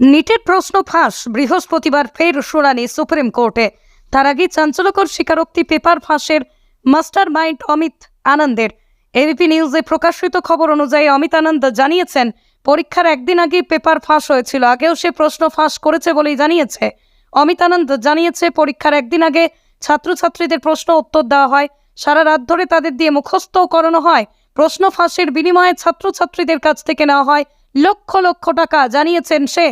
নিটের প্রশ্ন ফাঁস। বৃহস্পতিবার ফের শুনানি সুপ্রিম কোর্টে। তার আগে চাঞ্চল্যকর স্বীকারোক্তি পেপার ফাঁসের মাস্টার মাইন্ড অমিত আনন্দের। এবিপি নিউজে প্রকাশিত খবর অনুযায়ী অমিত আনন্দ জানিয়েছেন, পরীক্ষার একদিন আগে পেপার ফাঁস হয়েছিল, আগেও সে প্রশ্ন ফাঁস করেছে বলেই জানিয়েছে। অমিত আনন্দ জানিয়েছে, পরীক্ষার একদিন আগে ছাত্রছাত্রীদের প্রশ্ন উত্তর দেওয়া হয়, সারা রাত ধরে তাদের দিয়ে মুখস্থও করানো হয়। প্রশ্ন ফাঁসের বিনিময়ে ছাত্রছাত্রীদের কাছ থেকে নেওয়া হয় লক্ষ লক্ষ টাকা, জানিয়েছেন সে।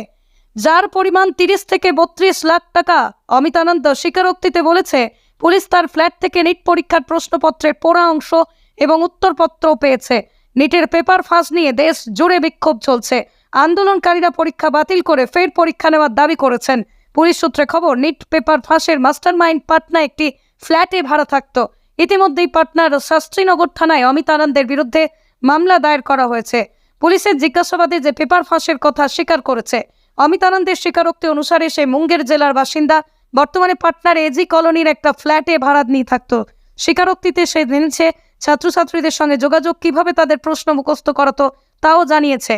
যার পরিমাণ তিরিশ থেকে বত্রিশ লাখ টাকা। অমিতানন্দ স্বীকারোক্তিতে বলেছে, পুলিশ তার ফ্ল্যাট থেকে নিট পরীক্ষার প্রশ্নপত্রের পোড়া অংশ এবং উত্তরপত্রও পেয়েছে। নিটের পেপার ফাঁস নিয়ে দেশ জুড়ে বিক্ষোভ চলছে। আন্দোলনকারীরা পরীক্ষা বাতিল করে ফের পরীক্ষা নেওয়ার দাবি করেছেন। পুলিশ সূত্রে খবর, নিট পেপার ফাঁসের মাস্টারমাইন্ড পাটনা একটি ফ্ল্যাটে ভাড়া থাকত। ইতিমধ্যেই পাটনার শাস্ত্রীনগর থানায় অমিত আনন্দের বিরুদ্ধে মামলা দায়ের করা হয়েছে। পুলিশের জিজ্ঞাসাবাদে যে পেপার ফাঁসের কথা স্বীকার করেছে অমিত আনন্দের স্বীকারোক্তি অনুসারে সে মুঙ্গের জেলার বাসিন্দা। বর্তমানে পাটনার এজি কলোনির একটা ফ্ল্যাটে ভাড়া নিয়ে থাকতো। স্বীকারোক্তিতে সে জেনেছে ছাত্রছাত্রীদের সঙ্গে যোগাযোগ কীভাবে তাদের প্রশ্ন মুখস্থ করাতো তাও জানিয়েছে।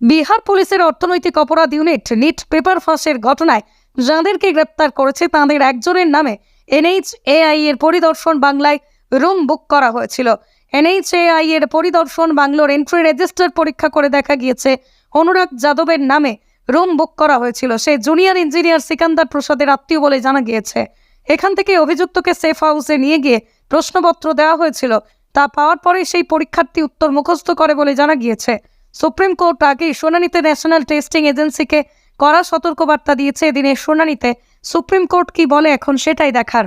বিহার পুলিশের অর্থনৈতিক অপরাধ ইউনিট, নিট পেপার ফাঁসের ঘটনায় যাঁদেরকে গ্রেপ্তার করেছে তাঁদের একজনের নামে এনএইচএআই এর পরিদর্শন বাংলায় রুম বুক করা হয়েছিল। এনএইচএআই এর পরিদর্শন বাংলোর এন্ট্রি রেজিস্টার পরীক্ষা করে দেখা গিয়েছে অনুরাগ যাদবের নামে রুম বুক করা হয়েছিল। সে জুনিয়র ইঞ্জিনিয়ার সিকান্দার প্রসাদের আত্মীয় বলে জানা গিয়েছে। এখান থেকে অভিযুক্তকে সেফ হাউসে নিয়ে গিয়ে প্রশ্নপত্র দেওয়া হয়েছিল। তা পাওয়ার পরে সেই পরীক্ষার্থী উত্তর মুখস্থ করে বলে জানা গিয়েছে। সুপ্রিম কোর্ট আগেই শুনানিতে ন্যাশনাল টেস্টিং এজেন্সিকে কড়া সতর্কবার্তা দিয়েছে। এদিনের শুনানিতে সুপ্রিম কোর্ট কি বলে এখন সেটাই দেখার।